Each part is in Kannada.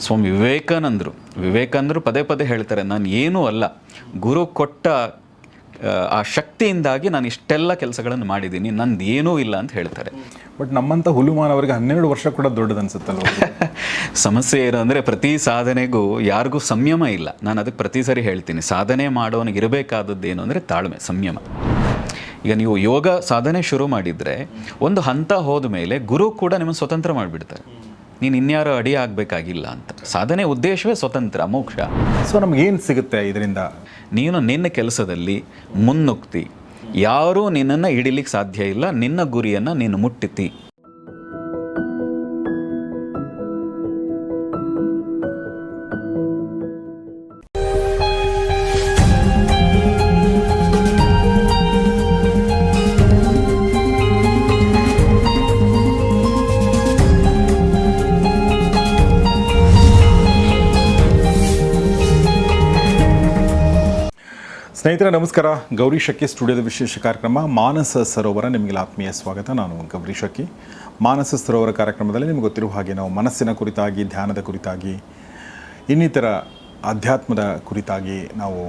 ಸ್ವಾಮಿ ವಿವೇಕಾನಂದರು. ವಿವೇಕಾನಂದರು ಪದೇ ಪದೇ ಹೇಳ್ತಾರೆ ನಾನು ಏನೂ ಅಲ್ಲ. ಗುರು ಕೊಟ್ಟ ಆ, ಶಕ್ತಿಯಿಂದಾಗಿ ನಾನು ಇಷ್ಟೆಲ್ಲ ಕೆಲಸಗಳನ್ನು ಮಾಡಿದ್ದೀನಿ. ನಂದು ಏನೂ ಇಲ್ಲ ಅಂತ ಹೇಳ್ತಾರೆ. ಬಟ್ ನಮ್ಮಂಥ ಹುಲುಮಾನವರಿಗೆ ಹನ್ನೆರಡು ವರ್ಷ ಕೂಡ ದೊಡ್ಡದು ಅನ್ಸುತ್ತಲ್ವ ಸಮಸ್ಯೆ ಏನು ಅಂದರೆ ಪ್ರತಿ ಸಾಧನೆಗೂ ಯಾರಿಗೂ ಸಂಯಮ ಇಲ್ಲ. ನಾನು ಅದಕ್ಕೆ ಪ್ರತಿ ಸರಿ ಹೇಳ್ತೀನಿ. ಸಾಧನೆ ಮಾಡೋನಿಗೆ ಇರಬೇಕಾದದ್ದು ಏನು ಅಂದರೆ ತಾಳ್ಮೆ ಸಂಯಮ. ಈಗ ನೀವು ಯೋಗ ಸಾಧನೆ ಶುರು ಮಾಡಿದರೆ ಒಂದು ಹಂತ ಹೋದ ಮೇಲೆ ಗುರು ಕೂಡ ನಿಮ್ಮನ್ನು ಸ್ವತಂತ್ರ ಮಾಡಿಬಿಡ್ತಾರೆ. ನೀನು ಇನ್ಯಾರೋ ಅಡಿ ಆಗಬೇಕಾಗಿಲ್ಲ ಅಂತ. ಸಾಧನೆ ಉದ್ದೇಶವೇ ಸ್ವತಂತ್ರ ಮೋಕ್ಷ. ಸೊ ನಮಗೇನು ಏನು ಸಿಗುತ್ತೆ ಇದರಿಂದ? ನೀನು ನಿನ್ನ ಕೆಲಸದಲ್ಲಿ ಮುನ್ನುಗ್ತಿ. ಯಾರೂ ನಿನ್ನನ್ನು ಹಿಡಿಲಿಕ್ಕೆ ಸಾಧ್ಯ ಇಲ್ಲ. ನಿನ್ನ ಗುರಿಯನ್ನು ನೀನು ಮುಟ್ಟಿತಿ ನಮಸ್ಕಾರ. ಗೌರಿ ಶಕ್ಕಿ ಸ್ಟುಡಿಯೋದ ವಿಶೇಷ ಕಾರ್ಯಕ್ರಮ ಮಾನಸ ಸರೋವರ ನಿಮಗೆ ಆತ್ಮೀಯ ಸ್ವಾಗತ. ನಾನು ಗೌರಿ ಶಕ್ಕಿ ಮಾನಸ ಸರೋವರ ಕಾರ್ಯಕ್ರಮದಲ್ಲಿ ನಿಮಗೆ ಗೊತ್ತಿರುವ ಹಾಗೆ ನಾವು ಮನಸ್ಸಿನ ಕುರಿತಾಗಿ, ಧ್ಯಾನದ ಕುರಿತಾಗಿ, ಇನ್ನಿತರ ಅಧ್ಯಾತ್ಮದ ಕುರಿತಾಗಿ ನಾವು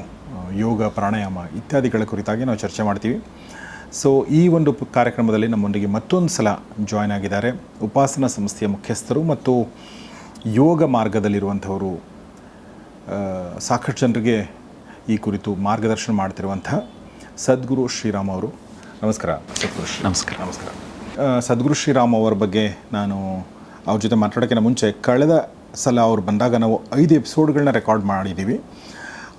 ಯೋಗ, ಪ್ರಾಣಾಯಾಮ ಇತ್ಯಾದಿಗಳ ಕುರಿತಾಗಿ ನಾವು ಚರ್ಚೆ ಮಾಡ್ತೀವಿ. ಸೊ ಈ ಒಂದು ಕಾರ್ಯಕ್ರಮದಲ್ಲಿ ನಮ್ಮೊಂದಿಗೆ ಮತ್ತೊಂದು ಸಲ ಜಾಯ್ನ್ ಆಗಿದ್ದಾರೆ ಉಪಾಸನಾ ಸಂಸ್ಥೆಯ ಮುಖ್ಯಸ್ಥರು ಮತ್ತು ಯೋಗ ಮಾರ್ಗದಲ್ಲಿರುವಂಥವರು ಸಾಕಷ್ಟು ಜನರಿಗೆ ಈ ಕುರಿತು ಮಾರ್ಗದರ್ಶನ ಮಾಡ್ತಿರುವಂತಹ ಸದ್ಗುರು ಶ್ರೀರಾಮ್ ಅವರು. ನಮಸ್ಕಾರ ಸದ್ಗುರು ಶ್ರೀ ನಮಸ್ಕಾರ. ನಮಸ್ಕಾರ. ಸದ್ಗುರು ಶ್ರೀರಾಮ್ ಅವರ ಬಗ್ಗೆ ನಾನು ಅವ್ರ ಜೊತೆ ಮಾತಾಡೋಕ್ಕಿಂತ ಮುಂಚೆ ಕಳೆದ ಸಲ ಅವ್ರು ಬಂದಾಗ ನಾವು ಐದು ಎಪಿಸೋಡ್ಗಳನ್ನ ರೆಕಾರ್ಡ್ ಮಾಡಿದ್ದೀವಿ.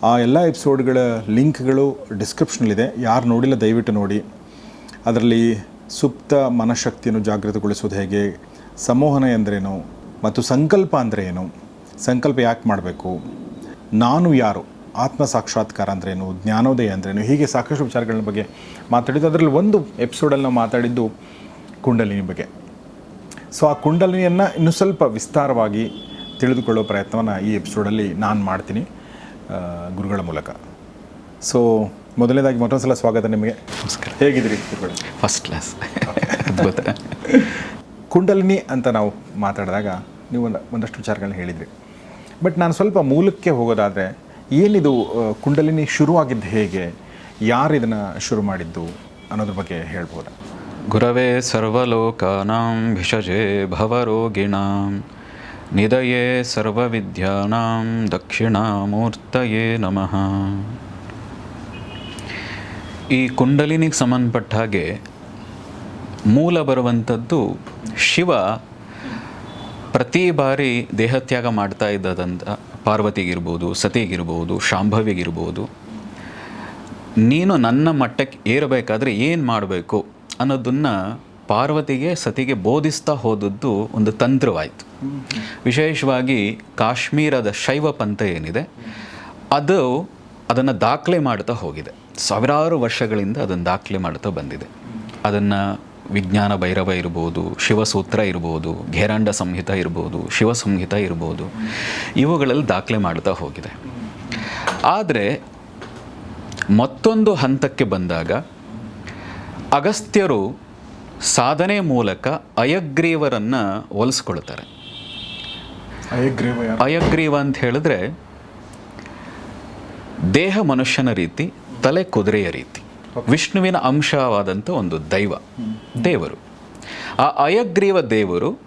ಆ ಎಲ್ಲ ಎಪಿಸೋಡ್ಗಳ ಲಿಂಕ್ಗಳು ಡಿಸ್ಕ್ರಿಪ್ಷನಲ್ಲಿದೆ. ಯಾರು ನೋಡಿಲ್ಲ ದಯವಿಟ್ಟು ನೋಡಿ. ಅದರಲ್ಲಿ ಸುಪ್ತ ಮನಃಶಕ್ತಿಯನ್ನು ಜಾಗೃತಗೊಳಿಸೋದು ಹೇಗೆ ಸಂಮೋಹನ ಎಂದರೇನು ಮತ್ತು ಸಂಕಲ್ಪ ಅಂದರೆ ಏನು ಸಂಕಲ್ಪ ಯಾಕೆ ಮಾಡಬೇಕು ನಾನು ಯಾರು ಆತ್ಮ ಸಾಕ್ಷಾತ್ಕಾರ ಅಂದ್ರೇನು ಜ್ಞಾನೋದಯ ಅಂದ್ರೇನು ಹೀಗೆ ಸಾಕಷ್ಟು ವಿಚಾರಗಳ ಬಗ್ಗೆ ಮಾತಾಡಿದ್ದು. ಅದರಲ್ಲಿ ಒಂದು ಎಪಿಸೋಡಲ್ಲಿ ನಾವು ಮಾತಾಡಿದ್ದು ಕುಂಡಲಿನಿ ಬಗ್ಗೆ. ಸೊ ಆ ಕುಂಡಲಿನಿಯನ್ನು ಇನ್ನೂ ಸ್ವಲ್ಪ ವಿಸ್ತಾರವಾಗಿ ತಿಳಿದುಕೊಳ್ಳೋ ಪ್ರಯತ್ನವನ್ನು ಈ ಎಪಿಸೋಡಲ್ಲಿ ನಾನು ಮಾಡ್ತೀನಿ ಗುರುಗಳ ಮೂಲಕ. ಸೊ ಮೊದಲನೇದಾಗಿ ಮತ್ತೊಂದು ಸಲ ಸ್ವಾಗತ ನಿಮಗೆ. ನಮಸ್ಕಾರ. ಹೇಗಿದ್ದೀರಿ ಗುರುಗಳು? ಫಸ್ಟ್ ಕ್ಲಾಸ್ ಅದ್ಭುತ ಕುಂಡಲಿನಿ ಅಂತ ನಾವು ಮಾತಾಡಿದಾಗ ನೀವು ಒಂದು ಒಂದಷ್ಟು ವಿಚಾರಗಳನ್ನ ಹೇಳಿದ್ರಿ. ಬಟ್ ನಾನು ಸ್ವಲ್ಪ ಮೂಲಕ್ಕೆ ಹೋಗೋದಾದರೆ ಏನಿದು ಕುಂಡಲಿನಿ ಶುರುವಾಗಿದ್ದು ಹೇಗೆ? ಯಾರು ಇದನ್ನು ಶುರು ಮಾಡಿದ್ದು ಅನ್ನೋದ್ರ ಬಗ್ಗೆ ಹೇಳ್ಬೋದಾ? ಗುರವೇ ಸರ್ವಲೋಕಾನಾಂ ಭಿಷಜೆ ಭವರೋಗಿಣಾಂ, ನಿದಯೇ ಸರ್ವವಿದ್ಯಾನಾಂ ದಕ್ಷಿಣಾಮೂರ್ತಯೇ ನಮಃ. ಈ ಕುಂಡಲಿನಿಗೆ ಸಂಬಂಧಪಟ್ಟ ಹಾಗೆ ಮೂಲ ಬರುವಂಥದ್ದು ಶಿವ ಪ್ರತಿ ಬಾರಿ ದೇಹತ್ಯಾಗ ಮಾಡ್ತಾ ಇದ್ದದಂತ ಪಾರ್ವತಿಗಿರ್ಬೋದು, ಸತಿಗಿರ್ಬೋದು ಶಾಂಭವ್ಯಗಿರ್ಬೋದು ನೀನು ನನ್ನ ಮಟ್ಟಕ್ಕೆ ಏರಬೇಕಾದ್ರೆ ಏನು ಮಾಡಬೇಕು ಅನ್ನೋದನ್ನು ಪಾರ್ವತಿಗೆ, ಸತಿಗೆ ಬೋಧಿಸ್ತಾ ಹೋದದ್ದು ಒಂದು ತಂತ್ರವಾಯಿತು. ವಿಶೇಷವಾಗಿ ಕಾಶ್ಮೀರದ ಶೈವ ಪಂಥ ಏನಿದೆ, ಅದು ಅದನ್ನು ದಾಖಲೆ ಮಾಡ್ತಾ ಹೋಗಿದೆ. ಸಾವಿರಾರು ವರ್ಷಗಳಿಂದ ಅದನ್ನು ದಾಖಲೆ ಮಾಡ್ತಾ ಬಂದಿದೆ. ಅದನ್ನು ವಿಜ್ಞಾನ ಭೈರವ ಇರ್ಬೋದು ಶಿವಸೂತ್ರ ಇರ್ಬೋದು ಘೇರಾಂಡ ಸಂಹಿತ ಇರ್ಬೋದು ಶಿವ ಸಂಹಿತ ಇರ್ಬೋದು ಇವುಗಳಲ್ಲಿ ದಾಖಲೆ ಮಾಡ್ತಾ ಹೋಗಿದೆ. ಆದರೆ ಮತ್ತೊಂದು ಹಂತಕ್ಕೆ ಬಂದಾಗ ಅಗಸ್ತ್ಯರು ಸಾಧನೆ ಮೂಲಕ ಅಯಗ್ರೀವರನ್ನು ಹೋಲಿಸ್ಕೊಳ್ತಾರೆ. ಅಯಗ್ರೀವ ಅಯಗ್ರೀವ ಅಂತ ಹೇಳಿದ್ರೆ ದೇಹ ಮನುಷ್ಯನ ರೀತಿ ತಲೆ ಕುದುರೆಯ ರೀತಿ. ವಿಷ್ಣುವಿನ ಅಂಶವಾದಂಥ ಒಂದು ದೈವ ದೇವರು. ಆ ಅಯಗ್ರೀವ ದೇವರು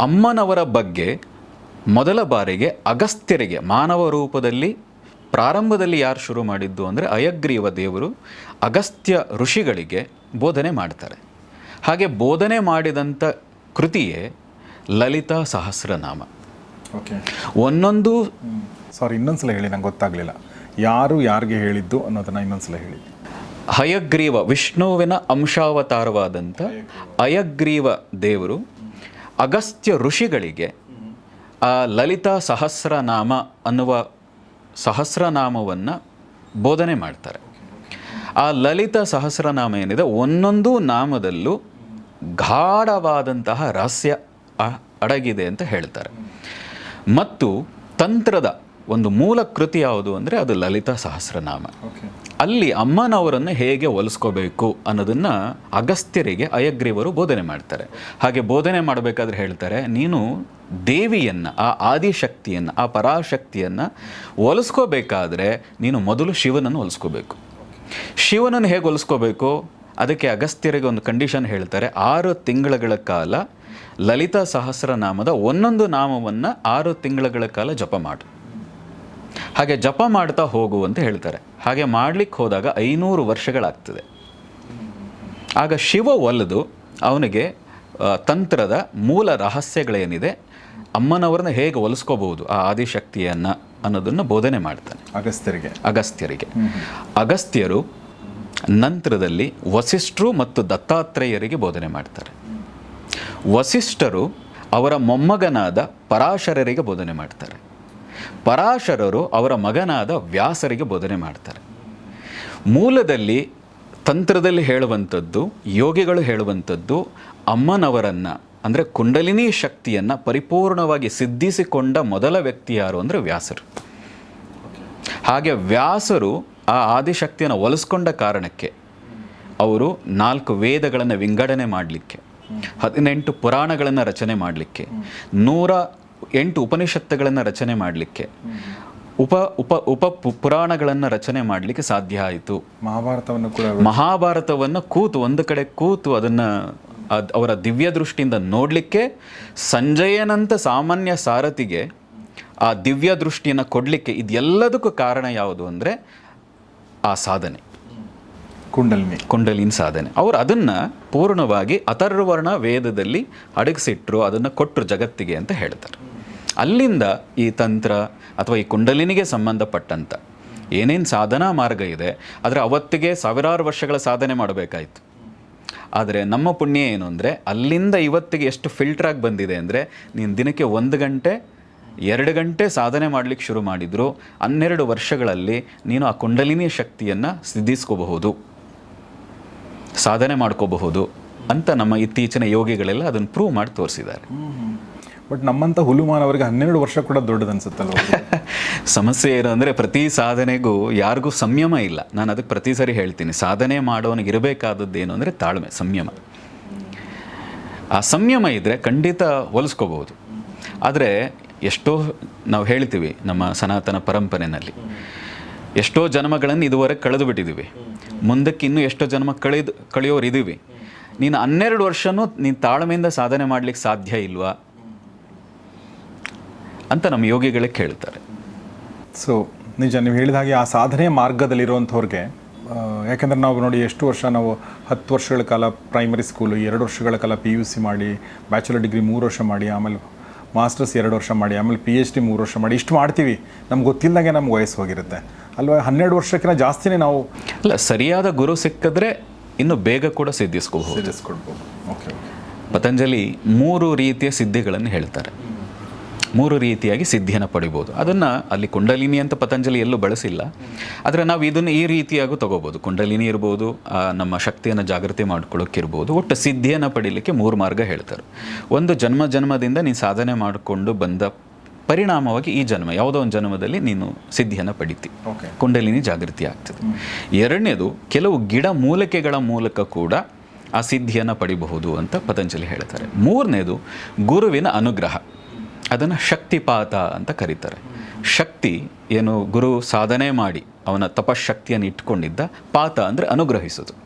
ಅಮ್ಮನವರ ಬಗ್ಗೆ ಮೊದಲ ಬಾರಿಗೆ ಅಗಸ್ತ್ಯರಿಗೆ ಮಾನವ ರೂಪದಲ್ಲಿ ಪ್ರಾರಂಭದಲ್ಲಿ ಯಾರು ಶುರು ಮಾಡಿದ್ದು ಅಂದರೆ ಅಯಗ್ರೀವ ದೇವರು ಅಗಸ್ತ್ಯ ಋಷಿಗಳಿಗೆ ಬೋಧನೆ ಮಾಡ್ತಾರೆ. ಹಾಗೆ ಬೋಧನೆ ಮಾಡಿದಂಥ ಕೃತಿಯೇ ಲಲಿತಾ ಸಹಸ್ರನಾಮ. ಓಕೆ ಒಂದೊಂದು ಸಾರಿ ಇನ್ನೊಂದ್ಸಲ ಹೇಳಿ ನಂಗೆ ಗೊತ್ತಾಗಲಿಲ್ಲ. ಯಾರು ಯಾರಿಗೆ ಹೇಳಿದ್ದು ಅನ್ನೋದನ್ನು ಇನ್ನೊಂದ್ಸಲ ಹೇಳಿ. ಹಯಗ್ರೀವ ವಿಷ್ಣುವಿನ ಅಂಶಾವತಾರವಾದಂಥ ಅಯಗ್ರೀವ ದೇವರು ಅಗಸ್ತ್ಯ ಋಷಿಗಳಿಗೆ ಆ ಲಲಿತಾ ಸಹಸ್ರನಾಮ ಅನ್ನುವ ಸಹಸ್ರನಾಮವನ್ನು ಬೋಧನೆ ಮಾಡ್ತಾರೆ. ಆ ಲಲಿತ ಸಹಸ್ರನಾಮ ಏನಿದೆ? ಒಂದೊಂದು ನಾಮದಲ್ಲೂ ಗಾಢವಾದಂತಹ ರಹಸ್ಯ ಅಡಗಿದೆ ಅಂತ ಹೇಳ್ತಾರೆ. ಮತ್ತು ತಂತ್ರದ ಒಂದು ಮೂಲ ಕೃತಿ ಯಾವುದು ಅಂದರೆ ಅದು ಲಲಿತಾ ಸಹಸ್ರನಾಮ. ಅಲ್ಲಿ ಅಮ್ಮನವರನ್ನು ಹೇಗೆ ಹೊಲಿಸ್ಕೋಬೇಕು ಅನ್ನೋದನ್ನು ಅಗಸ್ತ್ಯರಿಗೆ ಅಯಗ್ರೀವರು ಬೋಧನೆ ಮಾಡ್ತಾರೆ. ಹಾಗೆ ಬೋಧನೆ ಮಾಡಬೇಕಾದ್ರೆ ಹೇಳ್ತಾರೆ ನೀನು ದೇವಿಯನ್ನು ಆ ಆದಿಶಕ್ತಿಯನ್ನು ಆ ಪರಾಶಕ್ತಿಯನ್ನು ಒಲಿಸ್ಕೋಬೇಕಾದ್ರೆ ನೀನು ಮೊದಲು ಶಿವನನ್ನು ಹೊಲಿಸ್ಕೋಬೇಕು. ಶಿವನನ್ನು ಹೇಗೆ ಹೊಲಿಸ್ಕೋಬೇಕು? ಅದಕ್ಕೆ ಅಗಸ್ತ್ಯರಿಗೆ ಒಂದು ಕಂಡೀಷನ್ ಹೇಳ್ತಾರೆ ಆರು ತಿಂಗಳುಗಳ ಕಾಲ ಲಲಿತಾ ಸಹಸ್ರನಾಮದ ಒಂದೊಂದು ನಾಮವನ್ನು ಆರು ತಿಂಗಳುಗಳ ಕಾಲ ಜಪ ಮಾಡು. ಹಾಗೆ ಜಪ ಮಾಡ್ತಾ ಹೋಗು ಅಂತ ಹೇಳ್ತಾರೆ. ಹಾಗೆ ಮಾಡಲಿಕ್ಕೆ ಹೋದಾಗ ಐನೂರು ವರ್ಷಗಳಾಗ್ತದೆ. ಆಗ ಶಿವ ಒಲಿದು ಅವನಿಗೆ ತಂತ್ರದ ಮೂಲ ರಹಸ್ಯಗಳೇನಿದೆ ಅಮ್ಮನವ್ರನ್ನ ಹೇಗೆ ಒಲಿಸ್ಕೋಬಹುದು ಆ ಆದಿಶಕ್ತಿಯನ್ನು ಅನ್ನೋದನ್ನು ಬೋಧನೆ ಮಾಡ್ತಾನೆ. ಅಗಸ್ತ್ಯರಿಗೆ. ಅಗಸ್ತ್ಯರಿಗೆ. ಅಗಸ್ತ್ಯರು ನಂತರದಲ್ಲಿ ವಸಿಷ್ಠರು ಮತ್ತು ದತ್ತಾತ್ರೇಯರಿಗೆ ಬೋಧನೆ ಮಾಡ್ತಾರೆ. ವಸಿಷ್ಠರು ಅವರ ಮೊಮ್ಮಗನಾದ ಪರಾಶರರಿಗೆ ಬೋಧನೆ ಮಾಡ್ತಾರೆ. ಪರಾಶರರು ಅವರ ಮಗನಾದ ವ್ಯಾಸರಿಗೆ ಬೋಧನೆ ಮಾಡ್ತಾರೆ. ಮೂಲದಲ್ಲಿ ತಂತ್ರದಲ್ಲಿ ಹೇಳುವಂಥದ್ದು, ಯೋಗಿಗಳು ಹೇಳುವಂಥದ್ದು, ಅಮ್ಮನವರನ್ನು, ಅಂದರೆ ಕುಂಡಲಿನಿ ಶಕ್ತಿಯನ್ನು ಪರಿಪೂರ್ಣವಾಗಿ ಸಿದ್ಧಿಸಿಕೊಂಡ ಮೊದಲ ವ್ಯಕ್ತಿ ಯಾರು ಅಂದರೆ ವ್ಯಾಸರು. ಹಾಗೆ ವ್ಯಾಸರು ಆ ಆದಿಶಕ್ತಿಯನ್ನು ಒಲಿಸ್ಕೊಂಡ ಕಾರಣಕ್ಕೆ ಅವರು ನಾಲ್ಕು ವೇದಗಳನ್ನು ವಿಂಗಡಣೆ ಮಾಡಲಿಕ್ಕೆ, ಹದಿನೆಂಟು ಪುರಾಣಗಳನ್ನು ರಚನೆ ಮಾಡಲಿಕ್ಕೆ, ನೂರ ಎಂಟು ಉಪನಿಷತ್ತುಗಳನ್ನು ರಚನೆ ಮಾಡಲಿಕ್ಕೆ. ಉಪ ಉಪ ಉಪ ಪು- ಪುರಾಣಗಳನ್ನು ರಚನೆ ಮಾಡಲಿಕ್ಕೆ ಸಾಧ್ಯ ಆಯಿತು. ಮಹಾಭಾರತವನ್ನು ಕೂಡ ಮಹಾಭಾರತವನ್ನು ಕೂತು ಒಂದು ಕಡೆ ಕೂತು ಅದನ್ನು ಅದ್ ಅವರ ದಿವ್ಯ ದೃಷ್ಟಿಯಿಂದ ನೋಡಲಿಕ್ಕೆ ಸಂಜಯನಂತ ಸಾಮಾನ್ಯ ಸಾರಥಿಗೆ ಆ ದಿವ್ಯ ದೃಷ್ಟಿಯನ್ನು ಕೊಡಲಿಕ್ಕೆ ಇದೆಲ್ಲದಕ್ಕೂ ಕಾರಣ ಯಾವುದು ಅಂದರೆ ಆ ಸಾಧನೆ. ಕುಂಡಲಿನಿ. ಕುಂಡಲಿನ ಸಾಧನೆ. ಅವರು ಅದನ್ನು ಪೂರ್ಣವಾಗಿ ಅಥರ್ವರ್ಣ ವೇದದಲ್ಲಿ ಅಡಗಿಸಿಟ್ರು ಅದನ್ನು ಕೊಟ್ಟರು ಜಗತ್ತಿಗೆ ಅಂತ ಹೇಳ್ತಾರೆ. ಅಲ್ಲಿಂದ ಈ ತಂತ್ರ ಅಥವಾ ಈ ಕುಂಡಲಿನಿಗೆ ಸಂಬಂಧಪಟ್ಟಂಥ ಏನೇನು ಸಾಧನಾ ಮಾರ್ಗ ಇದೆ, ಆದರೆ ಅವತ್ತಿಗೆ ಸಾವಿರಾರು ವರ್ಷಗಳ ಸಾಧನೆ ಮಾಡಬೇಕಾಯಿತು. ಆದರೆ ನಮ್ಮ ಪುಣ್ಯ ಏನು ಅಂದರೆ, ಅಲ್ಲಿಂದ ಇವತ್ತಿಗೆ ಎಷ್ಟು ಫಿಲ್ಟ್ರಾಗಿ ಬಂದಿದೆ ಅಂದರೆ, ನೀನು ದಿನಕ್ಕೆ ಒಂದು ಗಂಟೆ, ಎರಡು ಗಂಟೆ ಸಾಧನೆ ಮಾಡಲಿಕ್ಕೆ ಶುರು ಮಾಡಿದರೂ, ಹನ್ನೆರಡು ವರ್ಷಗಳಲ್ಲಿ ನೀನು ಆ ಕುಂಡಲಿನಿ ಶಕ್ತಿಯನ್ನು ಸಿದ್ಧಿಸ್ಕೋಬಹುದು. ಸಾಧನೆ ಮಾಡ್ಕೋಬಹುದು ಅಂತ ನಮ್ಮ ಇತ್ತೀಚಿನ ಯೋಗಿಗಳೆಲ್ಲ ಅದನ್ನು ಪ್ರೂವ್ ಮಾಡಿ ತೋರಿಸಿದ್ದಾರೆ. ಬಟ್ ನಮ್ಮಂಥ ಹುಲುಮಾನವರಿಗೆ ಹನ್ನೆರಡು ವರ್ಷ ಕೂಡ ದೊಡ್ಡದು ಅನ್ಸುತ್ತಲ್ವ ಸಮಸ್ಯೆ ಏನು ಅಂದರೆ ಪ್ರತಿ ಸಾಧನೆಗೂ ಯಾರಿಗೂ ಸಂಯಮ ಇಲ್ಲ. ನಾನು ಅದಕ್ಕೆ ಪ್ರತಿ ಸರಿ ಹೇಳ್ತೀನಿ. ಸಾಧನೆ ಮಾಡೋನಿಗೆ ಇರಬೇಕಾದದ್ದು ಏನು ಅಂದ್ರೆ ತಾಳ್ಮೆ, ಸಂಯಮ. ಆ ಸಂಯಮ ಇದ್ರೆ ಖಂಡಿತ ಹೊಲಿಸ್ಕೋಬಹುದು. ಆದರೆ ಎಷ್ಟೋ ನಾವು ಹೇಳ್ತೀವಿ ನಮ್ಮ ಸನಾತನ ಪರಂಪರೆಯಲ್ಲಿ ಎಷ್ಟೋ ಜನ್ಮಗಳನ್ನು ಇದುವರೆಗೆ ಕಳೆದು ಬಿಟ್ಟಿದ್ದೀವಿ ಮುಂದಕ್ಕೆ ಇನ್ನೂ ಎಷ್ಟೋ ಜನ್ಮ ಕಳೆದು ಕಳೆಯೋರು ಇದ್ದೀವಿ ನೀನು ಹನ್ನೆರಡು ವರ್ಷನೂ ನೀನು ತಾಳ್ಮೆಯಿಂದ ಸಾಧನೆ ಮಾಡಲಿಕ್ಕೆ ಸಾಧ್ಯ ಇಲ್ವಾ? ಅಂತ ನಮ್ಮ ಯೋಗಿಗಳೇ ಕೇಳ್ತಾರೆ. ಸೊ ನಿಜ ನೀವು ಹೇಳಿದ ಹಾಗೆ ಆ ಸಾಧನೆ ಮಾರ್ಗದಲ್ಲಿರುವಂಥವ್ರಿಗೆ ಯಾಕೆಂದರೆ ನಾವು ನೋಡಿ ಎಷ್ಟು ವರ್ಷ ನಾವು ಹತ್ತು ವರ್ಷಗಳ ಕಾಲ ಪ್ರೈಮರಿ ಸ್ಕೂಲು ಎರಡು ವರ್ಷಗಳ ಕಾಲ ಪಿ ಯು ಸಿ ಮಾಡಿ ಬ್ಯಾಚುಲರ್ ಡಿಗ್ರಿ ಮೂರು ವರ್ಷ ಮಾಡಿ ಆಮೇಲೆ ಮಾಸ್ಟರ್ಸ್ ಎರಡು ವರ್ಷ ಮಾಡಿ ಆಮೇಲೆ ಪಿ ಎಚ್ ಡಿ ಮೂರು ವರ್ಷ ಮಾಡಿ ಇಷ್ಟು ಮಾಡ್ತೀವಿ. ನಮ್ಗೆ ಗೊತ್ತಿಲ್ಲದಾಗೆ ನಮ್ಗೆ ವಯಸ್ಸು ಹೋಗಿರುತ್ತೆ. ಅಲ್ವಾ? ಹನ್ನೆರಡು ವರ್ಷಕ್ಕಿಂತ ಜಾಸ್ತಿನೇ ನಾವು ಅಲ್ಲ ಸರಿಯಾದ ಗುರು ಸಿಕ್ಕಿದ್ರೆ ಇನ್ನು ಬೇಗ ಕೂಡ ಸಿದ್ಧಿಸ್ಕೋಬಹುದು. ಸಿದ್ಧಿಸ್ಕೊಳ್ಬೋದು ಓಕೆ ಓಕೆ ಪತಂಜಲಿ ಮೂರು ರೀತಿಯ ಸಿದ್ಧಿಗಳನ್ನು ಹೇಳ್ತಾರೆ. ಮೂರು ರೀತಿಯಾಗಿ ಸಿದ್ಧಿಯನ್ನು ಪಡಿಬೋದು. ಅದನ್ನು ಅಲ್ಲಿ ಕುಂಡಲಿನಿ ಅಂತ ಪತಂಜಲಿ ಎಲ್ಲೂ ಬಳಸಿಲ್ಲ. ಆದರೆ ನಾವು ಇದನ್ನು ಈ ರೀತಿಯಾಗೂ ತಗೋಬೋದು. ಕುಂಡಲಿನಿ ಇರ್ಬೋದು ನಮ್ಮ ಶಕ್ತಿಯನ್ನು ಜಾಗೃತಿ ಮಾಡ್ಕೊಳ್ಳೋಕ್ಕಿರ್ಬೋದು ಒಟ್ಟು ಸಿದ್ಧಿಯನ್ನು ಪಡೀಲಿಕ್ಕೆ ಮೂರು ಮಾರ್ಗ ಹೇಳ್ತಾರೆ. ಒಂದು ಜನ್ಮ ಜನ್ಮದಿಂದ ನೀನು ಸಾಧನೆ ಮಾಡಿಕೊಂಡು ಬಂದ ಪರಿಣಾಮವಾಗಿ ಈ ಜನ್ಮ ಯಾವುದೋ ಒಂದು ಜನ್ಮದಲ್ಲಿ ನೀನು ಸಿದ್ಧಿಯನ್ನು ಪಡಿತಿ. ಓಕೆ ಕುಂಡಲಿನಿ ಜಾಗೃತಿ ಆಗ್ತದೆ. ಎರಡನೇದು ಕೆಲವು ಗಿಡ ಮೂಲಿಕೆಗಳ ಮೂಲಕ ಕೂಡ ಆ ಸಿದ್ಧಿಯನ್ನು ಪಡಿಬಹುದು ಅಂತ ಪತಂಜಲಿ ಹೇಳ್ತಾರೆ. ಮೂರನೇದು ಗುರುವಿನ ಅನುಗ್ರಹ. ಅದನ್ನು ಶಕ್ತಿಪಾತ ಅಂತ ಕರೀತಾರೆ. ಶಕ್ತಿ ಏನು ಗುರು ಸಾಧನೆ ಮಾಡಿ ಅವನ ತಪಶಕ್ತಿಯನ್ನು ಇಟ್ಕೊಂಡಿದ್ದ ಪಾತ ಅಂದರೆ ಅನುಗ್ರಹಿಸೋದು.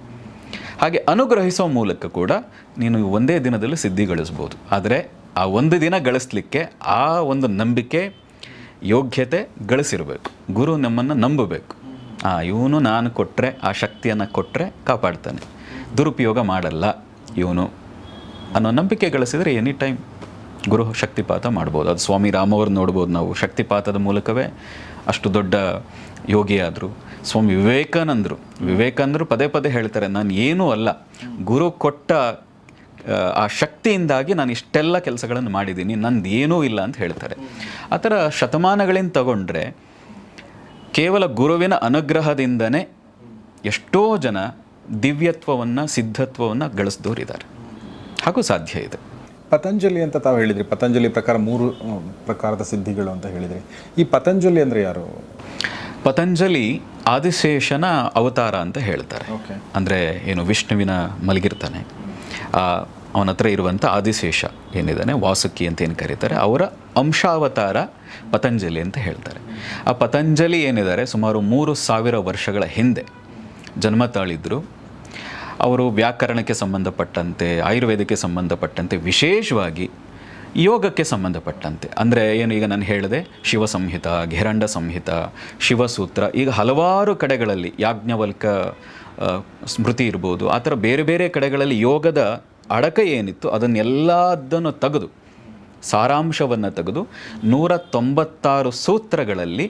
ಹಾಗೆ ಅನುಗ್ರಹಿಸೋ ಮೂಲಕ ಕೂಡ ನೀನು ಒಂದೇ ದಿನದಲ್ಲಿ ಸಿದ್ಧಿ ಗಳಿಸ್ಬೋದು ಆದರೆ ಆ ಒಂದು ದಿನ ಗಳಿಸ್ಲಿಕ್ಕೆ ಆ ಒಂದು ನಂಬಿಕೆ, ಯೋಗ್ಯತೆ ಗಳಿಸಿರಬೇಕು. ಗುರು ನಮ್ಮನ್ನು ನಂಬಬೇಕು. ಆ, ಇವನು ನಾನು ಕೊಟ್ಟರೆ ಆ ಶಕ್ತಿಯನ್ನು ಕೊಟ್ಟರೆ ಕಾಪಾಡ್ತಾನೆ. ದುರುಪಯೋಗ ಮಾಡಲ್ಲ ಇವನು. ಅನ್ನೋ ನಂಬಿಕೆ ಗಳಿಸಿದರೆ ಎನಿ ಟೈಮ್ ಗುರು ಶಕ್ತಿಪಾತ ಮಾಡ್ಬೋದು. ಅದು ಸ್ವಾಮಿ ರಾಮವ್ರು ನೋಡ್ಬೋದು ನಾವು. ಶಕ್ತಿಪಾತದ ಮೂಲಕವೇ ಅಷ್ಟು ದೊಡ್ಡ ಯೋಗಿಯಾದರು. ಸ್ವಾಮಿ ವಿವೇಕಾನಂದರು. ವಿವೇಕಾನಂದರು ಪದೇ ಪದೇ ಹೇಳ್ತಾರೆ ನಾನು ಏನೂ ಅಲ್ಲ. ಗುರು ಕೊಟ್ಟ ಆ, ಶಕ್ತಿಯಿಂದಾಗಿ ನಾನು ಇಷ್ಟೆಲ್ಲ ಕೆಲಸಗಳನ್ನು ಮಾಡಿದ್ದೀನಿ. ನಂದು ಏನೂ ಇಲ್ಲ ಅಂತ ಹೇಳ್ತಾರೆ. ಆ ಥರ ಶತಮಾನಗಳಿಂದ ತಗೊಂಡ್ರೆ ಕೇವಲ ಗುರುವಿನ ಅನುಗ್ರಹದಿಂದನೇ ಎಷ್ಟೋ ಜನ ದಿವ್ಯತ್ವವನ್ನು ಸಿದ್ಧತ್ವವನ್ನು ಗಳಿಸಿದವರಿದ್ದಾರೆ. ಹಾಗೂ ಸಾಧ್ಯ ಇದೆ. ಪತಂಜಲಿ ಅಂತ ತಾವು ಹೇಳಿದ್ರಿ. ಪತಂಜಲಿ ಪ್ರಕಾರ ಮೂರು ಪ್ರಕಾರದ ಸಿದ್ಧಿಗಳು ಅಂತ ಹೇಳಿದ್ರಿ. ಈ ಪತಂಜಲಿ ಅಂದರೆ ಯಾರು? ಪತಂಜಲಿ ಆದಿಶೇಷನ ಅವತಾರ ಅಂತ ಹೇಳ್ತಾರೆ. ಅಂದ್ರೆ ಅಂದರೆ ಏನು ವಿಷ್ಣುವಿನ ಮಲಗಿರ್ತಾನೆ. ಆ, ಅವನ ಹತ್ರ ಇರುವಂಥ ಆದಿಶೇಷ ಏನಿದ್ದಾನೆ ವಾಸುಕಿ ಅಂತ ಏನು ಕರೀತಾರೆ ಅವರ ಅಂಶಾವತಾರ ಪತಂಜಲಿ ಅಂತ ಹೇಳ್ತಾರೆ. ಆ ಪತಂಜಲಿ ಏನಿದ್ದಾರೆ ಸುಮಾರು ಮೂರು ಸಾವಿರ ವರ್ಷಗಳ ಹಿಂದೆ ಜನ್ಮ ತಾಳಿದ್ರು ಅವರು ವ್ಯಾಕರಣಕ್ಕೆ ಸಂಬಂಧಪಟ್ಟಂತೆ, ಆಯುರ್ವೇದಕ್ಕೆ ಸಂಬಂಧಪಟ್ಟಂತೆ, ವಿಶೇಷವಾಗಿ ಯೋಗಕ್ಕೆ ಸಂಬಂಧಪಟ್ಟಂತೆ. ಅಂದರೆ ಏನು ಈಗ ನಾನು ಹೇಳಿದೆ ಶಿವ ಸಂಹಿತ ಘೆರಂಡ ಸಂಹಿತ, ಶಿವಸೂತ್ರ, ಈಗ ಹಲವಾರು ಕಡೆಗಳಲ್ಲಿ ಯಾಜ್ಞವಲ್ಕ ಸ್ಮೃತಿ ಇರ್ಬೋದು, ಆ ಥರ ಬೇರೆ ಬೇರೆ ಕಡೆಗಳಲ್ಲಿ ಯೋಗದ ಅಡಕ ಏನಿತ್ತು ಅದನ್ನೆಲ್ಲದನ್ನು ತೆಗೆದು, ಸಾರಾಂಶವನ್ನು ತೆಗೆದು ನೂರ ತೊಂಬತ್ತಾರು ಸೂತ್ರಗಳಲ್ಲಿ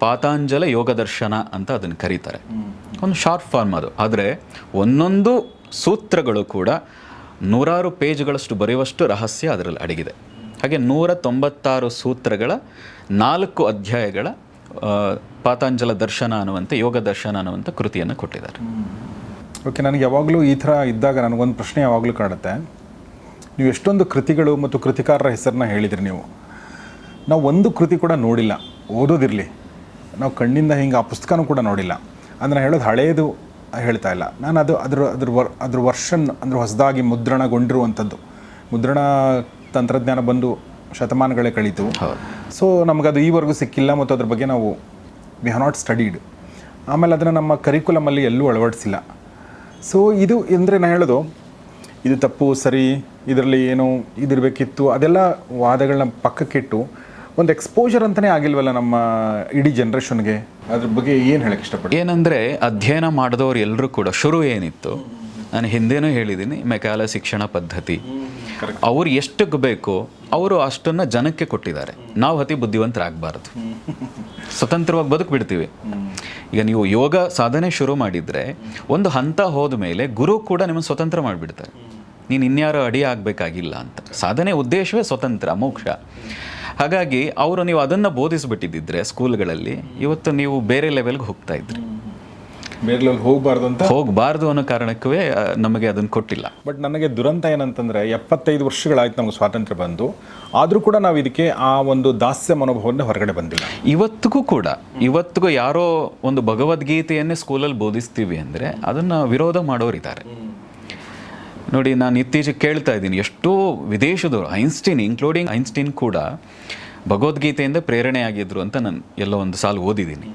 ಪಾತಾಂಜಲ ಯೋಗ ದರ್ಶನ ಅಂತ ಅದನ್ನು ಕರೀತಾರೆ. ಒಂದು ಶಾರ್ಟ್ ಫಾರ್ಮ್ ಅದು. ಆದರೆ ಒಂದೊಂದು ಸೂತ್ರಗಳು ಕೂಡ ನೂರಾರು ಪೇಜ್ಗಳಷ್ಟು ಬರೆಯುವಷ್ಟು ರಹಸ್ಯ ಅದರಲ್ಲಿ ಅಡಗಿದೆ. ಹಾಗೆ ನೂರ ತೊಂಬತ್ತಾರು ಸೂತ್ರಗಳ ನಾಲ್ಕು ಅಧ್ಯಾಯಗಳ ಪಾತಾಂಜಲ ದರ್ಶನ ಅನ್ನುವಂಥ ಯೋಗ ದರ್ಶನ ಅನ್ನುವಂಥ ಕೃತಿಯನ್ನು ಕೊಟ್ಟಿದ್ದಾರೆ. ಓಕೆ ನನಗೆ ಯಾವಾಗಲೂ ಈ ಥರ ಇದ್ದಾಗ ನನಗೊಂದು ಪ್ರಶ್ನೆ ಯಾವಾಗಲೂ ಕಾಡುತ್ತೆ ನೀವು ಎಷ್ಟೊಂದು ಕೃತಿಗಳು ಮತ್ತು ಕೃತಿಕಾರರ ಹೆಸರನ್ನ ಹೇಳಿದ್ರಿ ನೀವು? ನಾವು ಒಂದು ಕೃತಿ ಕೂಡ ನೋಡಿಲ್ಲ. ಓದೋದಿರಲಿ. ನಾವು ಕಣ್ಣಿಂದ ಹಿಂಗೆ ಆ ಪುಸ್ತಕನೂ ಕೂಡ ನೋಡಿಲ್ಲ. ಅಂದರೆ ಹೇಳೋದು ಹಳೆಯದು ಹೇಳ್ತಾ ಇಲ್ಲ. ನಾನು ಅದು ಅದ್ರ ಅದ್ರ ವರ್ ಅದ್ರ ವರ್ಷನ್ ಅಂದ್ರೆ ಹೊಸದಾಗಿ ಮುದ್ರಣಗೊಂಡಿರುವಂಥದ್ದು. ಮುದ್ರಣ ತಂತ್ರಜ್ಞಾನ ಬಂದು ಶತಮಾನಗಳೇ ಕಳೀತು. ಸೊ ನಮಗದು ಈವರೆಗೂ ಸಿಕ್ಕಿಲ್ಲ ಮತ್ತು ಅದ್ರ ಬಗ್ಗೆ ನಾವು ವಿ ಹ್ಯಾವ್ ನಾಟ್ ಸ್ಟಡೀಡ್ ಆಮೇಲೆ ಅದನ್ನು ನಮ್ಮ ಕರಿಕುಲಮಲ್ಲಿ ಎಲ್ಲೂ ಅಳವಡಿಸಿಲ್ಲ. ಸೊ ಇದು ಅಂದರೆ ನಾನು ಹೇಳೋದು ಇದು ತಪ್ಪು ಸರಿ ಇದರಲ್ಲಿ ಏನು ಇದಿರಬೇಕಿತ್ತು ಅದೆಲ್ಲ ವಾದಗಳನ್ನ ಪಕ್ಕಕ್ಕಿಟ್ಟು ಒಂದು ಎಕ್ಸ್ಪೋಜರ್ ಅಂತಲೇ ಆಗಿಲ್ವಲ್ಲ ನಮ್ಮ ಇಡೀ ಜನ್ರೇಷನ್ಗೆ ಅದ್ರ ಬಗ್ಗೆ ಏನು ಹೇಳಕ್ಕೆ ಇಷ್ಟಪಡ್ತೀನಿ ಏನಂದರೆ ಅಧ್ಯಯನ ಮಾಡಿದವರು ಎಲ್ಲರೂ ಕೂಡ ಶುರು ಏನಿತ್ತು ನಾನು ಹಿಂದೆನೂ ಹೇಳಿದ್ದೀನಿ ಮೆಕಾಲ ಶಿಕ್ಷಣ ಪದ್ಧತಿ. ಅವ್ರು ಎಷ್ಟಕ್ಕೆ ಬೇಕು ಅವರು ಅಷ್ಟನ್ನು ಜನಕ್ಕೆ ಕೊಟ್ಟಿದ್ದಾರೆ. ನಾವು ಅತಿ ಬುದ್ಧಿವಂತರಾಗಬಾರ್ದು. ಸ್ವತಂತ್ರವಾಗಿ ಬದುಕು ಬಿಡ್ತೀವಿ. ಈಗ ನೀವು ಯೋಗ ಸಾಧನೆ ಶುರು ಮಾಡಿದರೆ ಒಂದು ಹಂತ ಹೋದ ಮೇಲೆ ಗುರು ಕೂಡ ನಿಮ್ಮನ್ನು ಸ್ವತಂತ್ರ ಮಾಡಿಬಿಡ್ತಾರೆ. ನೀನು ಇನ್ಯಾರೋ ಅಡಿ ಆಗಬೇಕಾಗಿಲ್ಲ ಅಂತ. ಸಾಧನೆ ಉದ್ದೇಶವೇ ಸ್ವತಂತ್ರ ಮೋಕ್ಷ. ಹಾಗಾಗಿ ಅವರು ನೀವು ಅದನ್ನು ಬೋಧಿಸಿಬಿಟ್ಟಿದ್ದಿದ್ರೆ ಸ್ಕೂಲ್ಗಳಲ್ಲಿ ಇವತ್ತು ನೀವು ಬೇರೆ ಲೆವೆಲ್ಗೆ ಹೋಗ್ತಾ ಇದ್ರಿ. ಬೇರೆ ಹೋಗಬಾರ್ದು ಅಂತ? ಹೋಗಬಾರ್ದು ಅನ್ನೋ ಕಾರಣಕ್ಕೂ ನಮಗೆ ಅದನ್ನು ಕೊಟ್ಟಿಲ್ಲ. ಬಟ್ ನನಗೆ ದುರಂತ ಏನಂತಂದರೆ ಎಪ್ಪತ್ತೈದು ವರ್ಷಗಳಾಯ್ತು ನಮಗೆ ಸ್ವಾತಂತ್ರ್ಯ ಬಂದು ಆದರೂ ಕೂಡ ನಾವು ಇದಕ್ಕೆ ಆ ಒಂದು ದಾಸ್ಯ ಮನೋಭಾವದಿಂದ ಹೊರಗಡೆ ಬಂದಿಲ್ಲ. ಇವತ್ತಿಗೂ ಕೂಡ ಇವತ್ತಿಗೂ ಯಾರೋ ಒಂದು ಭಗವದ್ಗೀತೆಯನ್ನೇ ಸ್ಕೂಲಲ್ಲಿ ಬೋಧಿಸ್ತೀವಿ ಅಂದರೆ ಅದನ್ನು ವಿರೋಧ ಮಾಡೋರಿದ್ದಾರೆ. ನೋಡಿ, ನಾನು ಇತ್ತೀಚೆಗೆ ಕೇಳ್ತಾ ಇದ್ದೀನಿ. ಎಷ್ಟೋ ವಿದೇಶದವರು, ಐನ್ಸ್ಟೀನ್ ಇನ್ಕ್ಲೂಡಿಂಗ್ ಐನ್ಸ್ಟೀನ್ ಕೂಡ ಭಗವದ್ಗೀತೆಯಿಂದ ಪ್ರೇರಣೆ ಆಗಿದ್ರು ಅಂತ ನಾನು ಎಲ್ಲೋ ಒಂದು ಸಾಲು ಓದಿದ್ದೀನಿ.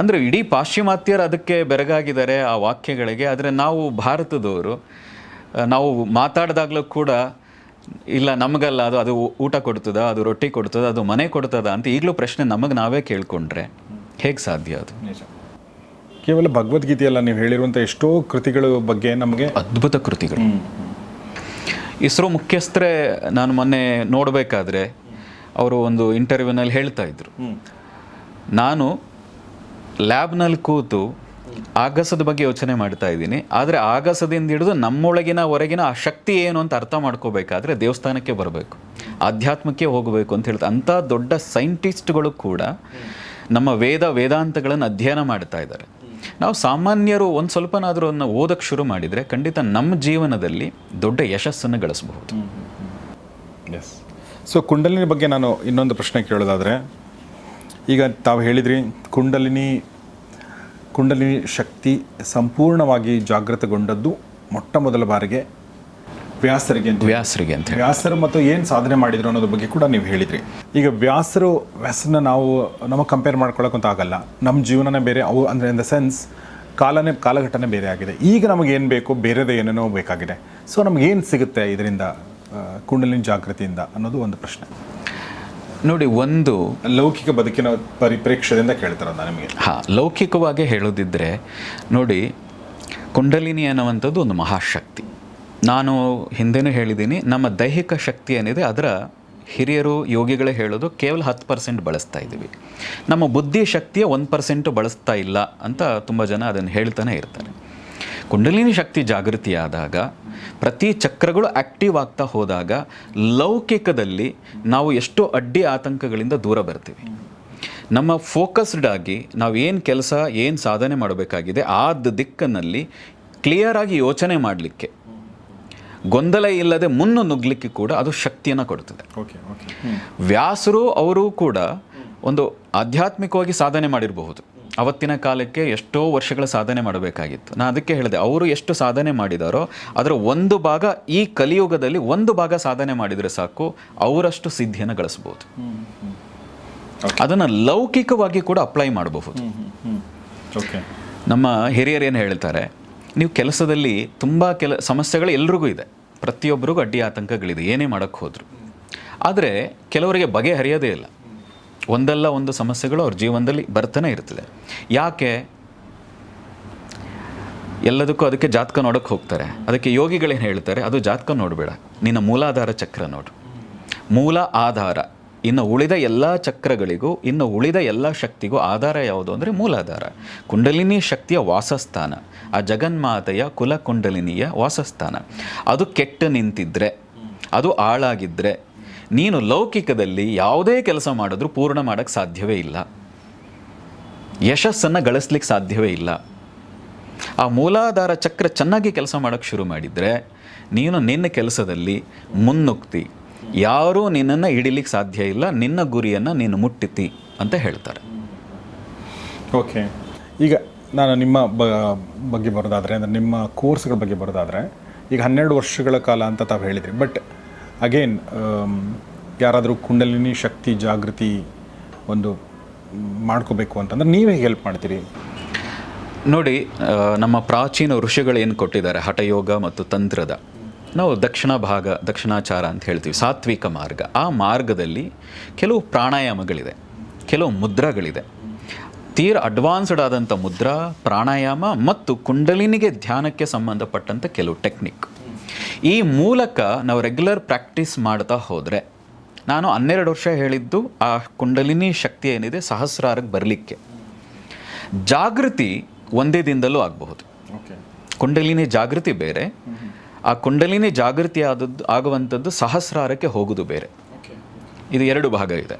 ಅಂದರೆ, ಇಡೀ ಪಾಶ್ಚಿಮಾತ್ಯರು ಅದಕ್ಕೆ ಬೆರಗಾಗಿದ್ದಾರೆ ಆ ವಾಕ್ಯಗಳಿಗೆ, ಆದರೆ ನಾವು ಭಾರತದವರು ನಾವು ಮಾತಾಡಿದಾಗಲೂ ಕೂಡ ಇಲ್ಲ, ನಮಗಲ್ಲ, ಅದು ಅದು ಊಟ ಕೊಡ್ತದ, ಅದು ರೊಟ್ಟಿ ಕೊಡ್ತದ, ಅದು ಮನೆ ಕೊಡ್ತದ ಅಂತ ಈಗಲೂ ಪ್ರಶ್ನೆ ನಮಗೆ ನಾವೇ ಕೇಳಿಕೊಂಡ್ರೆ ಹೇಗೆ ಸಾಧ್ಯ ಅದು? ಕೇವಲ ಭಗವದ್ಗೀತೆಯಲ್ಲ ನೀವು ಹೇಳಿರುವಂಥ ಎಷ್ಟೋ ಕೃತಿಗಳ ಬಗ್ಗೆ ನಮಗೆ ಅದ್ಭುತ ಕೃತಿಗಳು. ಇಸ್ರೋ ಮುಖ್ಯಸ್ಥರೇ ನಾನು ಮೊನ್ನೆ ನೋಡಬೇಕಾದ್ರೆ ಅವರು ಒಂದು ಇಂಟರ್ವ್ಯೂನಲ್ಲಿ ಹೇಳ್ತಾ ಇದ್ರು. ನಾನು ಲ್ಯಾಬ್ನಲ್ಲಿ ಕೂತು ಆಗಸದ ಬಗ್ಗೆ ಯೋಚನೆ ಮಾಡ್ತಾ ಇದ್ದೀನಿ. ಆದರೆ ಆಗಸದಿಂದ ಹಿಡಿದು ನಮ್ಮೊಳಗಿನ ಹೊರಗಿನ ಆ ಶಕ್ತಿ ಏನು ಅಂತ ಅರ್ಥ ಮಾಡ್ಕೋಬೇಕಾದ್ರೆ ದೇವಸ್ಥಾನಕ್ಕೆ ಬರಬೇಕು. ಆಧ್ಯಾತ್ಮಕ್ಕೆ ಹೋಗಬೇಕು ಅಂತ ಹೇಳ್ತಾ ಅಂಥ ದೊಡ್ಡ ಸೈಂಟಿಸ್ಟ್ಗಳು ಕೂಡ ನಮ್ಮ ವೇದ ವೇದಾಂತಗಳನ್ನು ಅಧ್ಯಯನ ಮಾಡ್ತಾ ಇದ್ದಾರೆ. ನಾವು ಸಾಮಾನ್ಯರು ಒಂದು ಸ್ವಲ್ಪನಾದರೂ ಅದನ್ನು ಓದಕ್ಕೆ ಶುರು ಮಾಡಿದರೆ ಖಂಡಿತ ನಮ್ಮ ಜೀವನದಲ್ಲಿ ದೊಡ್ಡ ಯಶಸ್ಸನ್ನು ಗಳಿಸಬಹುದು. ಎಸ್ ಸೊ ಕುಂಡಲಿನಿ ಬಗ್ಗೆ ನಾನು ಇನ್ನೊಂದು ಪ್ರಶ್ನೆ ಕೇಳೋದಾದರೆ, ಈಗ ತಾವು ಹೇಳಿದ್ರಿ ಕುಂಡಲಿನಿ ಕುಂಡಲಿನಿ ಶಕ್ತಿ ಸಂಪೂರ್ಣವಾಗಿ ಜಾಗೃತಗೊಂಡದ್ದು ಮೊಟ್ಟ ಮೊದಲ ಬಾರಿಗೆ ವ್ಯಾಸರಿಗೆ ಅಂತ ವ್ಯಾಸರಿಗೆ ಅಂತ ಹೇಳಿ. ವ್ಯಾಸರು ಮತ್ತು ಏನು ಸಾಧನೆ ಮಾಡಿದ್ರು ಅನ್ನೋದ್ರ ಬಗ್ಗೆ ಕೂಡ ನೀವು ಹೇಳಿದ್ರಿ. ಈಗ ವ್ಯಾಸರು ವ್ಯಾಸನ ನಾವು ನಮಗೆ ಕಂಪೇರ್ ಮಾಡ್ಕೊಳಕ್ಕಂತ ಆಗಲ್ಲ. ನಮ್ಮ ಜೀವನನೇ ಬೇರೆ ಅವು ಅಂದರೆ ಇನ್ ದ ಸೆನ್ಸ್ ಕಾಲನೇ ಕಾಲಘಟ್ಟನೇ ಬೇರೆ ಆಗಿದೆ. ಈಗ ನಮಗೆ ಏನು ಬೇಕು ಬೇರೆದ ಏನೇನೋ ಬೇಕಾಗಿದೆ. ಸೊ ನಮ್ಗೆ ಏನು ಸಿಗುತ್ತೆ ಇದರಿಂದ ಕುಂಡಲಿನ ಜಾಗೃತಿಯಿಂದ ಅನ್ನೋದು ಒಂದು ಪ್ರಶ್ನೆ. ನೋಡಿ ಒಂದು ಲೌಕಿಕ ಬದುಕಿನ ಪರಿಪ್ರೇಕ್ಷದಿಂದ ಕೇಳ್ತಾರೆ ನಿಮಗೆ. ಹಾಂ ಲೌಕಿಕವಾಗಿ ಹೇಳೋದಿದ್ರೆ ನೋಡಿ ಕುಂಡಲಿನಿ ಅನ್ನುವಂಥದ್ದು ಒಂದು ಮಹಾಶಕ್ತಿ. ನಾನು ಹಿಂದೆನೂ ಹೇಳಿದ್ದೀನಿ, ನಮ್ಮ ದೈಹಿಕ ಶಕ್ತಿ ಏನಿದೆ, ಅದರ ಹಿರಿಯರು, ಯೋಗಿಗಳೇ ಹೇಳೋದು ಕೇವಲ ಹತ್ತು ಪರ್ಸೆಂಟ್ ಬಳಸ್ತಾ ಇದ್ದೀವಿ. ನಮ್ಮ ಬುದ್ಧಿ ಶಕ್ತಿಯ ಒಂದು ಪರ್ಸೆಂಟು ಬಳಸ್ತಾ ಇಲ್ಲ ಅಂತ ತುಂಬ ಜನ ಅದನ್ನು ಹೇಳ್ತಾನೆ ಇರ್ತಾರೆ. ಕುಂಡಲಿನಿ ಶಕ್ತಿ ಜಾಗೃತಿಯಾದಾಗ, ಪ್ರತಿ ಚಕ್ರಗಳು ಆಕ್ಟಿವ್ ಆಗ್ತಾ ಹೋದಾಗ, ಲೌಕಿಕದಲ್ಲಿ ನಾವು ಎಷ್ಟೋ ಅಡ್ಡಿ ಆತಂಕಗಳಿಂದ ದೂರ ಬರ್ತೀವಿ. ನಮ್ಮ ಫೋಕಸ್ಡ್ ಆಗಿ ನಾವು ಏನು ಕೆಲಸ, ಏನು ಸಾಧನೆ ಮಾಡಬೇಕಾಗಿದೆ, ಆದ ದಿಕ್ಕಿನಲ್ಲಿ ಕ್ಲಿಯರ್ ಆಗಿ ಯೋಚನೆ ಮಾಡಲಿಕ್ಕೆ ಗೊಂದಲ ಇಲ್ಲದೆ ಮುನ್ನು ನುಗ್ಲಿಕ್ಕೆ ಕೂಡ ಅದು ಶಕ್ತಿಯನ್ನು ಕೊಡುತ್ತದೆ ಓಕೆ ಓಕೆ ವ್ಯಾಸರು ಅವರು ಕೂಡ ಒಂದು ಆಧ್ಯಾತ್ಮಿಕವಾಗಿ ಸಾಧನೆ ಮಾಡಿರಬಹುದು. ಅವತ್ತಿನ ಕಾಲಕ್ಕೆ ಎಷ್ಟೋ ವರ್ಷಗಳ ಸಾಧನೆ ಮಾಡಬೇಕಾಗಿತ್ತು. ನಾನು ಅದಕ್ಕೆ ಹೇಳಿದೆ ಅವರು ಎಷ್ಟು ಸಾಧನೆ ಮಾಡಿದಾರೋ ಅದರ ಒಂದು ಭಾಗ ಈ ಕಲಿಯುಗದಲ್ಲಿ ಒಂದು ಭಾಗ ಸಾಧನೆ ಮಾಡಿದರೆ ಸಾಕು ಅವರಷ್ಟು ಸಿದ್ಧಿಯನ್ನು ಗಳಿಸಬಹುದು. ಅದನ್ನು ಲೌಕಿಕವಾಗಿ ಕೂಡ ಅಪ್ಲೈ ಮಾಡಬಹುದು. ಓಕೆ ನಮ್ಮ ಹಿರಿಯರು ಏನು ಹೇಳ್ತಾರೆ ನೀವು ಕೆಲಸದಲ್ಲಿ ತುಂಬ ಕೆಲ, ಸಮಸ್ಯೆಗಳು ಎಲ್ರಿಗೂ ಇದೆ. ಪ್ರತಿಯೊಬ್ಬರಿಗೂ ಅಡ್ಡಿ ಆತಂಕಗಳಿದೆ. ಏನೇ ಮಾಡೋಕ್ಕೆ ಹೋದರು. ಆದರೆ ಕೆಲವರಿಗೆ ಬಗೆಹರಿಯೋದೇ ಇಲ್ಲ. ಒಂದಲ್ಲ ಒಂದು ಸಮಸ್ಯೆಗಳು ಅವ್ರ ಜೀವನದಲ್ಲಿ ಬರ್ತಾನೆ ಇರ್ತದೆ. ಯಾಕೆ? ಎಲ್ಲದಕ್ಕೂ ಅದಕ್ಕೆ ಜಾತಕ ನೋಡೋಕ್ಕೆ ಹೋಗ್ತಾರೆ. ಅದಕ್ಕೆ ಯೋಗಿಗಳೇನು ಹೇಳ್ತಾರೆ? ಅದು ಜಾತಕ ನೋಡಬೇಡ. ನಿನ್ನ ಮೂಲಾಧಾರ ಚಕ್ರ ನೋಡು. ಮೂಲ ಆಧಾರ. ಇನ್ನು ಉಳಿದ ಎಲ್ಲ ಚಕ್ರಗಳಿಗೂ, ಇನ್ನು ಉಳಿದ ಎಲ್ಲ ಶಕ್ತಿಗೂ ಆಧಾರ ಯಾವುದು ಅಂದರೆ ಮೂಲಾಧಾರ. ಕುಂಡಲಿನಿ ಶಕ್ತಿಯ ವಾಸಸ್ಥಾನ. ಆ ಜಗನ್ಮಾತೆಯ ಕುಲ ಕುಂಡಲಿನಿಯ ವಾಸಸ್ಥಾನ. ಅದು ಕೆಟ್ಟ ನಿಂತಿದ್ರೆ, ಅದು ಆಳಾಗಿದ್ದರೆ ನೀನು ಲೌಕಿಕದಲ್ಲಿ ಯಾವುದೇ ಕೆಲಸ ಮಾಡಿದ್ರೂ ಪೂರ್ಣ ಮಾಡೋಕ್ಕೆ ಸಾಧ್ಯವೇ ಇಲ್ಲ. ಯಶಸ್ಸನ್ನು ಗಳಿಸ್ಲಿಕ್ಕೆ ಸಾಧ್ಯವೇ ಇಲ್ಲ. ಆ ಮೂಲಾಧಾರ ಚಕ್ರ ಚೆನ್ನಾಗಿ ಕೆಲಸ ಮಾಡೋಕ್ಕೆ ಶುರು ಮಾಡಿದರೆ, ನೀನು ನಿನ್ನ ಕೆಲಸದಲ್ಲಿ ಮುನ್ನುಗ್ತಿ. ಯಾರೂ ನಿನ್ನನ್ನು ಹಿಡಿಲಿಕ್ಕೆ ಸಾಧ್ಯ ಇಲ್ಲ ನಿನ್ನ ಗುರಿಯನ್ನು ನೀನು ಮುಟ್ಟಿತಿ ಅಂತ ಹೇಳ್ತಾರೆ. ಓಕೆ. ಈಗ ನಾನು ನಿಮ್ಮ ಬ ಬಗ್ಗೆ ಬರೋದಾದರೆ ಅಂದರೆ ನಿಮ್ಮ ಕೋರ್ಸ್ಗಳ ಬಗ್ಗೆ ಬರೋದಾದರೆ ಈಗ ಹನ್ನೆರಡು ವರ್ಷಗಳ ಕಾಲ ಅಂತ ತಾವು ಹೇಳಿದ್ರಿ. ಬಟ್ ಅಗೇನ್ ಯಾರಾದರೂ ಕುಂಡಲಿನಿ ಶಕ್ತಿ ಜಾಗೃತಿ ಒಂದು ಮಾಡ್ಕೋಬೇಕು ಅಂತಂದ್ರೆ ನೀವೇ ಹೆಲ್ಪ್ ಮಾಡ್ತೀರಿ. ನೋಡಿ ನಮ್ಮ ಪ್ರಾಚೀನ ಋಷಿಗಳು ಏನು ಕೊಟ್ಟಿದ್ದಾರೆ? ಹಠಯೋಗ ಮತ್ತು ತಂತ್ರದ. ನಾವು ದಕ್ಷಿಣ ಭಾಗ ದಕ್ಷಿಣಾಚಾರ ಅಂತ ಹೇಳ್ತೀವಿ ಸಾತ್ವಿಕ ಮಾರ್ಗ. ಆ ಮಾರ್ಗದಲ್ಲಿ ಕೆಲವು ಪ್ರಾಣಾಯಾಮಗಳಿದೆ ಕೆಲವು ಮುದ್ರಾಗಳಿದೆ. ತೀರ ಅಡ್ವಾನ್ಸ್ಡ್ ಆದಂಥ ಮುದ್ರಾ ಪ್ರಾಣಾಯಾಮ ಮತ್ತು ಕುಂಡಲಿನಿಗೆ ಧ್ಯಾನಕ್ಕೆ ಸಂಬಂಧಪಟ್ಟಂಥ ಕೆಲವು ಟೆಕ್ನಿಕ್ ಈ ಮೂಲಕ ನಾವು ರೆಗ್ಯುಲರ್ ಪ್ರಾಕ್ಟೀಸ್ ಮಾಡ್ತಾ ಹೋದರೆ ನಾನು ಹನ್ನೆರಡು ವರ್ಷ ಹೇಳಿದ್ದು ಆ ಕುಂಡಲಿನಿ ಶಕ್ತಿ ಏನಿದೆ ಸಹಸ್ರಾರಕ್ಕೆ ಬರಲಿಕ್ಕೆ. ಜಾಗೃತಿ ಒಂದೇ ದಿನದಲ್ಲೂ ಆಗಬಹುದು. ಓಕೆ ಕುಂಡಲಿನಿ ಜಾಗೃತಿ ಬೇರೆ ಆ ಕುಂಡಲಿನಿ ಜಾಗೃತಿ ಆದದ್ದು, ಆಗುವಂಥದ್ದು ಸಹಸ್ರಾರಕ್ಕೆ ಹೋಗುವುದು ಬೇರೆ. ಇದು ಎರಡು ಭಾಗ ಇದೆ.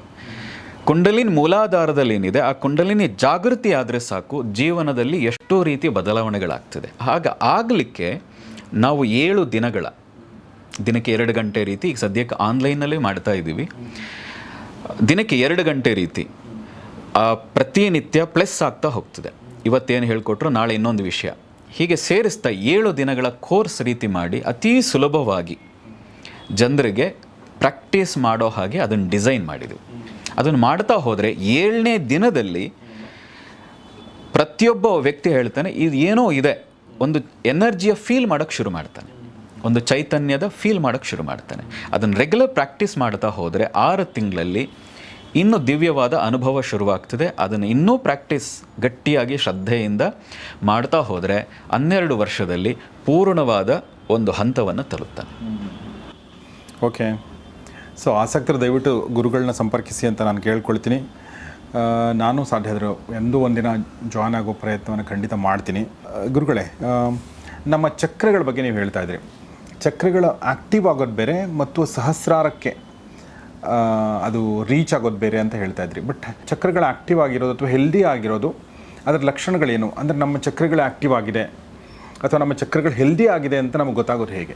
ಕುಂಡಲಿನ ಮೂಲಾಧಾರದಲ್ಲಿ ಏನಿದೆ ಆ ಕುಂಡಲಿನಿ ಜಾಗೃತಿ ಆದರೆ ಸಾಕು, ಜೀವನದಲ್ಲಿ ಎಷ್ಟೋ ರೀತಿ ಬದಲಾವಣೆಗಳಾಗ್ತದೆ. ಆಗ ಆಗಲಿಕ್ಕೆ ನಾವು ಏಳು ದಿನಗಳ, ದಿನಕ್ಕೆ ಎರಡು ಗಂಟೆ ರೀತಿ, ಈಗ ಸದ್ಯಕ್ಕೆ ಆನ್ಲೈನಲ್ಲೇ ಮಾಡ್ತಾ ಇದ್ದೀವಿ. ದಿನಕ್ಕೆ ಎರಡು ಗಂಟೆ ರೀತಿ ಪ್ರತಿನಿತ್ಯ ಪ್ಲಸ್ ಆಗ್ತಾ ಹೋಗ್ತದೆ. ಇವತ್ತೇನು ಹೇಳ್ಕೊಟ್ರು, ನಾಳೆ ಇನ್ನೊಂದು ವಿಷಯ. ಹೀಗೆ ಸೇರಿಸ್ತಾ ಏಳು ದಿನಗಳ ಕೋರ್ಸ್ ರೀತಿ ಮಾಡಿ ಅತೀ ಸುಲಭವಾಗಿ ಜನರಿಗೆ ಪ್ರಾಕ್ಟೀಸ್ ಮಾಡೋ ಹಾಗೆ ಅದನ್ನು ಡಿಸೈನ್ ಮಾಡಿದೆವು. ಅದನ್ನು ಮಾಡ್ತಾ ಹೋದರೆ ಏಳನೇ ದಿನದಲ್ಲಿ ಪ್ರತಿಯೊಬ್ಬ ವ್ಯಕ್ತಿ ಹೇಳ್ತಾನೆ, ಇದು ಏನೋ ಇದೆ. ಒಂದು ಎನರ್ಜಿಯ ಫೀಲ್ ಮಾಡೋಕ್ಕೆ ಶುರು ಮಾಡ್ತಾನೆ. ಒಂದು ಚೈತನ್ಯದ ಫೀಲ್ ಮಾಡೋಕ್ಕೆ ಶುರು ಮಾಡ್ತಾನೆ. ಅದನ್ನು ರೆಗ್ಯುಲರ್ ಪ್ರಾಕ್ಟೀಸ್ ಮಾಡ್ತಾ ಹೋದರೆ ಆರು ತಿಂಗಳಲ್ಲಿ ಇನ್ನೂ ದಿವ್ಯವಾದ ಅನುಭವ ಶುರುವಾಗ್ತದೆ. ಅದನ್ನು ಇನ್ನೂ ಪ್ರಾಕ್ಟೀಸ್ ಗಟ್ಟಿಯಾಗಿ ಶ್ರದ್ಧೆಯಿಂದ ಮಾಡ್ತಾ ಹೋದರೆ ಹನ್ನೆರಡು ವರ್ಷದಲ್ಲಿ ಪೂರ್ಣವಾದ ಒಂದು ಹಂತವನ್ನು ತಲುಪ್ತಾನೆ. ಓಕೆ. ಸೊ ಆಸಕ್ತರು ದಯವಿಟ್ಟು ಗುರುಗಳನ್ನ ಸಂಪರ್ಕಿಸಿ ಅಂತ ನಾನು ಕೇಳ್ಕೊಳ್ತೀನಿ. ನಾನು ಸಾಧ್ಯ ಆದರೂ ಎಂದೂ ಒಂದಿನ ಜಾಯ್ನ್ ಆಗೋ ಪ್ರಯತ್ನವನ್ನು ಖಂಡಿತ ಮಾಡ್ತೀನಿ. ಗುರುಗಳೇ ನಮ್ಮ ಚಕ್ರಗಳ ಬಗ್ಗೆ ನೀವು ಹೇಳ್ತಾ ಇದ್ರಿ. ಚಕ್ರಗಳು ಆಕ್ಟಿವ್ ಆಗೋದು ಬೇರೆ ಮತ್ತು ಸಹಸ್ರಾರಕ್ಕೆ ಅದು ರೀಚ್ ಆಗೋದು ಬೇರೆ ಅಂತ ಹೇಳ್ತಾ ಇದ್ರಿ. ಬಟ್ ಚಕ್ರಗಳು ಆಕ್ಟಿವ್ ಆಗಿರೋದು ಅಥವಾ ಹೆಲ್ದಿ ಆಗಿರೋದು, ಅದರ ಲಕ್ಷಣಗಳೇನು? ಅಂದರೆ ನಮ್ಮ ಚಕ್ರಗಳು ಆಕ್ಟಿವ್ ಆಗಿದೆ, ಅಥವಾ ನಮ್ಮ ಚಕ್ರಗಳು ಹೆಲ್ದಿ ಆಗಿದೆ ಅಂತ ನಮಗೆ ಗೊತ್ತಾಗೋದು ಹೇಗೆ?